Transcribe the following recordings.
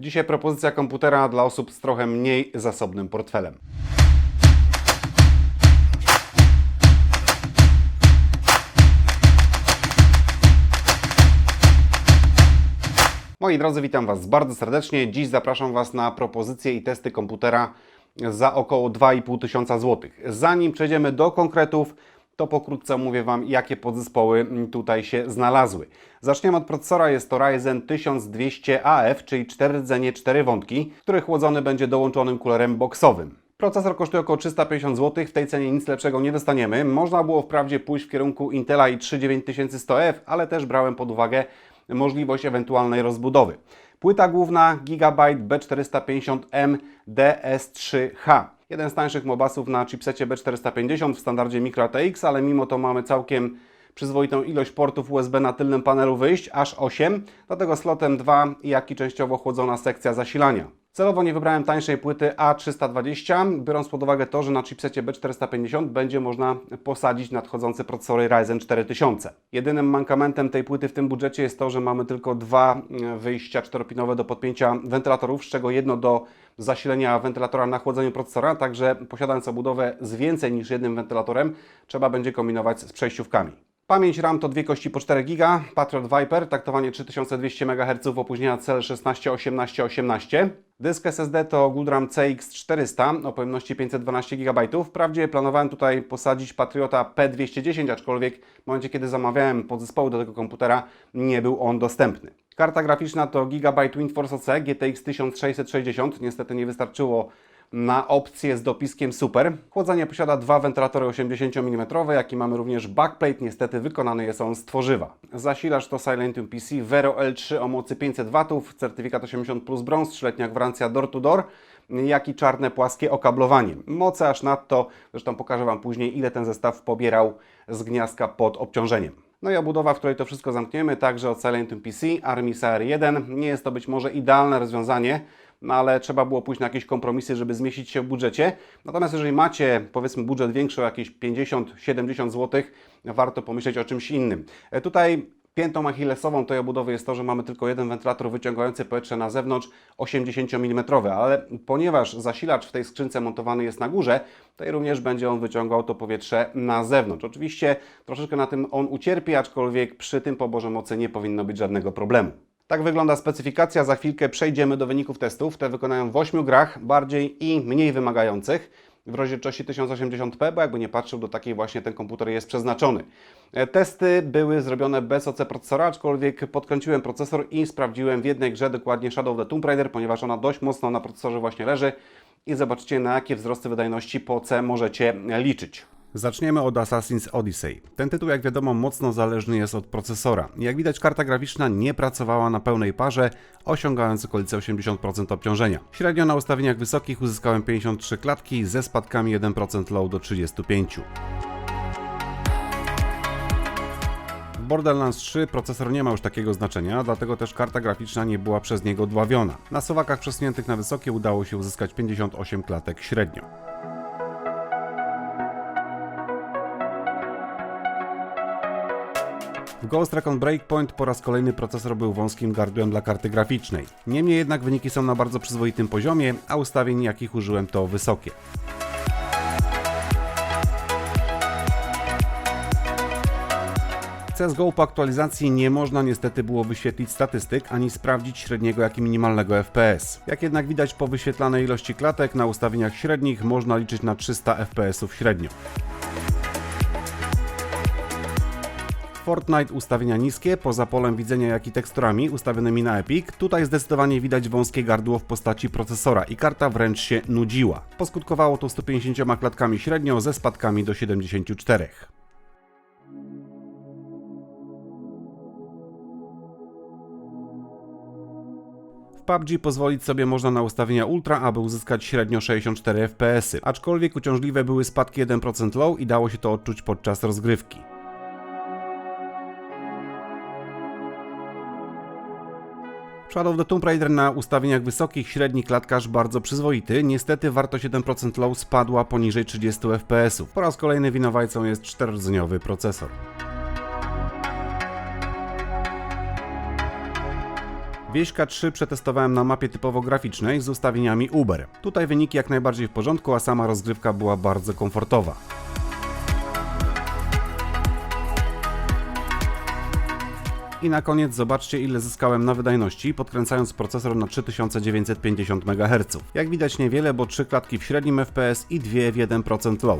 Dzisiaj propozycja komputera dla osób z trochę mniej zasobnym portfelem. Moi drodzy, witam Was bardzo serdecznie. Dziś zapraszam Was na propozycje i testy komputera za około 2,5 tysiąca złotych. Zanim przejdziemy do konkretów, to pokrótce omówię Wam, jakie podzespoły tutaj się znalazły. Zaczniemy od procesora, jest to Ryzen 1200AF, czyli 4 rdzenie, 4 wątki, który chłodzony będzie dołączonym kulerem boksowym. Procesor kosztuje około 350 zł, w tej cenie nic lepszego nie dostaniemy. Można było wprawdzie pójść w kierunku Intela i 39100F, ale też brałem pod uwagę możliwość ewentualnej rozbudowy. Płyta główna Gigabyte B450M DS3H. Jeden z tańszych mobasów na chipsecie B450 w standardzie Micro ATX, ale mimo to mamy całkiem przyzwoitą ilość portów USB na tylnym panelu wyjść, aż 8, do tego slotem 2 i jak i częściowo chłodzona sekcja zasilania. Celowo nie wybrałem tańszej płyty A320, biorąc pod uwagę to, że na chipsecie B450 będzie można posadzić nadchodzące procesory Ryzen 4000. Jedynym mankamentem tej płyty w tym budżecie jest to, że mamy tylko dwa e, wyjścia czteropinowe do podpięcia wentylatorów, z czego jedno do zasilenia wentylatora na chłodzeniu procesora, także posiadając obudowę z więcej niż jednym wentylatorem, trzeba będzie kombinować z przejściówkami. Pamięć RAM to dwie kości po 4 GB, Patriot Viper, taktowanie 3200 MHz, opóźnienia CL16 1818. Dysk SSD to Goodram CX400 o pojemności 512 GB. Wprawdzie planowałem tutaj posadzić Patriota P210, aczkolwiek w momencie kiedy zamawiałem podzespoły do tego komputera nie był on dostępny. Karta graficzna to Gigabyte WindForce OC GTX 1660. Niestety nie wystarczyło na opcję z dopiskiem Super. Chłodzenie posiada dwa wentylatory 80 mm, jak i mamy również backplate, niestety wykonany jest on z tworzywa. Zasilacz to Silentium PC Vero L3 o mocy 500 W, certyfikat 80 plus brąz, 3-letnia gwarancja door to door, jak i czarne płaskie okablowanie. Moce aż nadto, zresztą pokażę Wam później, ile ten zestaw pobierał z gniazdka pod obciążeniem. No i obudowa, w której to wszystko zamkniemy, także Silentium PC, Armisa R1. Nie jest to być może idealne rozwiązanie, no ale trzeba było pójść na jakieś kompromisy, żeby zmieścić się w budżecie. Natomiast jeżeli macie, powiedzmy, budżet większy o jakieś 50-70 zł, warto pomyśleć o czymś innym. E, Tutaj piętą achillesową tej obudowy jest to, że mamy tylko jeden wentylator wyciągający powietrze na zewnątrz, 80 mm, ale ponieważ zasilacz w tej skrzynce montowany jest na górze, i również będzie on wyciągał to powietrze na zewnątrz. Oczywiście troszeczkę na tym on ucierpi, aczkolwiek przy tym poborze mocy nie powinno być żadnego problemu. Tak wygląda specyfikacja. Za chwilkę przejdziemy do wyników testów. Te wykonają w 8 grach, bardziej i mniej wymagających w rozdzielczości 1080p, bo jakby nie patrzył, do takiej właśnie ten komputer jest przeznaczony. E, Testy były zrobione bez OC procesora, aczkolwiek podkręciłem procesor i sprawdziłem w jednej grze dokładnie Shadow of the Tomb Raider, ponieważ ona dość mocno na procesorze właśnie leży i zobaczcie na jakie wzrosty wydajności po C możecie liczyć. Zaczniemy od Assassin's Odyssey. Ten tytuł, jak wiadomo, mocno zależny jest od procesora. Jak widać, karta graficzna nie pracowała na pełnej parze, osiągając okolice 80% obciążenia. Średnio na ustawieniach wysokich uzyskałem 53 klatki, ze spadkami 1% low do 35. W Borderlands 3 procesor nie ma już takiego znaczenia, dlatego też karta graficzna nie była przez niego dławiona. Na suwakach przesuniętych na wysokie udało się uzyskać 58 klatek średnio. W Ghost Recon Breakpoint po raz kolejny procesor był wąskim gardłem dla karty graficznej. Niemniej jednak wyniki są na bardzo przyzwoitym poziomie, a ustawień jakich użyłem to wysokie. CSGO po aktualizacji nie można niestety było wyświetlić statystyk ani sprawdzić średniego jak i minimalnego FPS. Jak jednak widać po wyświetlanej ilości klatek na ustawieniach średnich można liczyć na 300 FPS średnio. Fortnite ustawienia niskie, poza polem widzenia jak i teksturami ustawionymi na Epic, tutaj zdecydowanie widać wąskie gardło w postaci procesora i karta wręcz się nudziła. Poskutkowało to 150 klatkami średnio ze spadkami do 74. W PUBG pozwolić sobie można na ustawienia ultra, aby uzyskać średnio 64 FPS, aczkolwiek uciążliwe były spadki 1% low i dało się to odczuć podczas rozgrywki. Shadow of the Tomb Raider na ustawieniach wysokich średni klatkarz bardzo przyzwoity, niestety wartość 1% low spadła poniżej 30 fps. Po raz kolejny winowajcą jest czterodzeniowy procesor. Wieśka 3 przetestowałem na mapie typowo graficznej z ustawieniami Uber. Tutaj wyniki jak najbardziej w porządku, a sama rozgrywka była bardzo komfortowa. I na koniec zobaczcie ile zyskałem na wydajności, podkręcając procesor na 3950 MHz. Jak widać niewiele, bo 3 klatki w średnim FPS i 2 w 1% low.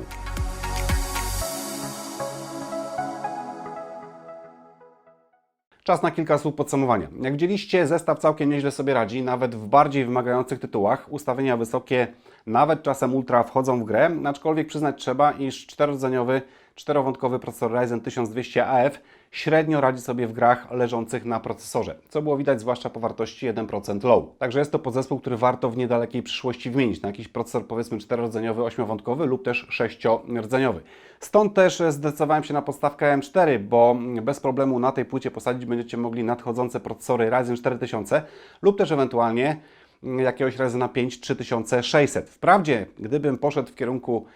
Czas na kilka słów podsumowania. Jak widzieliście, zestaw całkiem nieźle sobie radzi, nawet w bardziej wymagających tytułach. Ustawienia wysokie, nawet czasem ultra wchodzą w grę, aczkolwiek przyznać trzeba, iż czterodzeniowy, czterowątkowy procesor Ryzen 1200 AF średnio radzi sobie w grach leżących na procesorze, co było widać zwłaszcza po wartości 1% low. Także jest to podzespół, który warto w niedalekiej przyszłości wymienić na jakiś procesor powiedzmy czterodzeniowy, ośmiowątkowy lub też sześciordzeniowy. Stąd też zdecydowałem się na podstawkę M4, bo bez problemu na tej płycie posadzić będziecie mogli nadchodzące procesory Ryzen 4000 lub też ewentualnie jakiegoś Ryzena 5 3600. Wprawdzie, gdybym poszedł w kierunku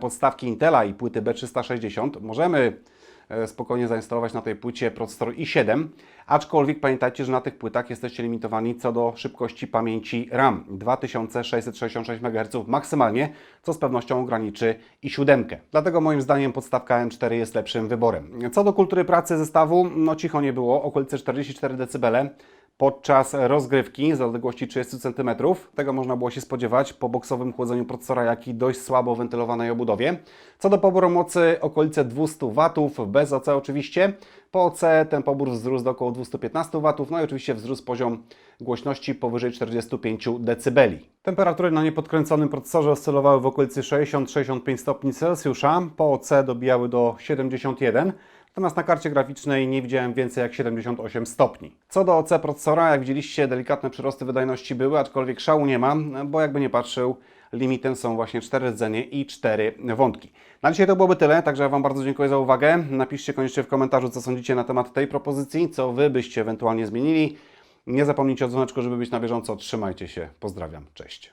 podstawki Intela i płyty B360, możemy e, spokojnie zainstalować na tej płycie procesor i7, aczkolwiek pamiętajcie, że na tych płytach jesteście limitowani co do szybkości pamięci RAM 2666 MHz maksymalnie, co z pewnością ograniczy i7. Dlatego moim zdaniem podstawka M4 jest lepszym wyborem. Co do kultury pracy zestawu, no cicho nie było, okolice 44 dB podczas rozgrywki z odległości 30 cm. Tego można było się spodziewać po boksowym chłodzeniu procesora, jak i dość słabo wentylowanej obudowie. Co do poboru mocy, okolice 200 W, bez OC oczywiście. Po OC ten pobór wzrósł do około 215 W, no i oczywiście wzrósł poziom głośności powyżej 45 dB. Temperatury na niepodkręconym procesorze oscylowały w okolicy 60-65 stopni Celsjusza, po OC dobijały do 71 Natomiast na karcie graficznej nie widziałem więcej jak 78 stopni. Co do OC procesora, jak widzieliście, delikatne przyrosty wydajności były, aczkolwiek szału nie ma, bo jakby nie patrzył, limitem są właśnie 4 rdzenie i 4 wątki. Na dzisiaj to byłoby tyle, także Wam bardzo dziękuję za uwagę. Napiszcie koniecznie w komentarzu, co sądzicie na temat tej propozycji, co Wy byście ewentualnie zmienili. Nie zapomnijcie o dzwoneczku, żeby być na bieżąco. Trzymajcie się, pozdrawiam, cześć.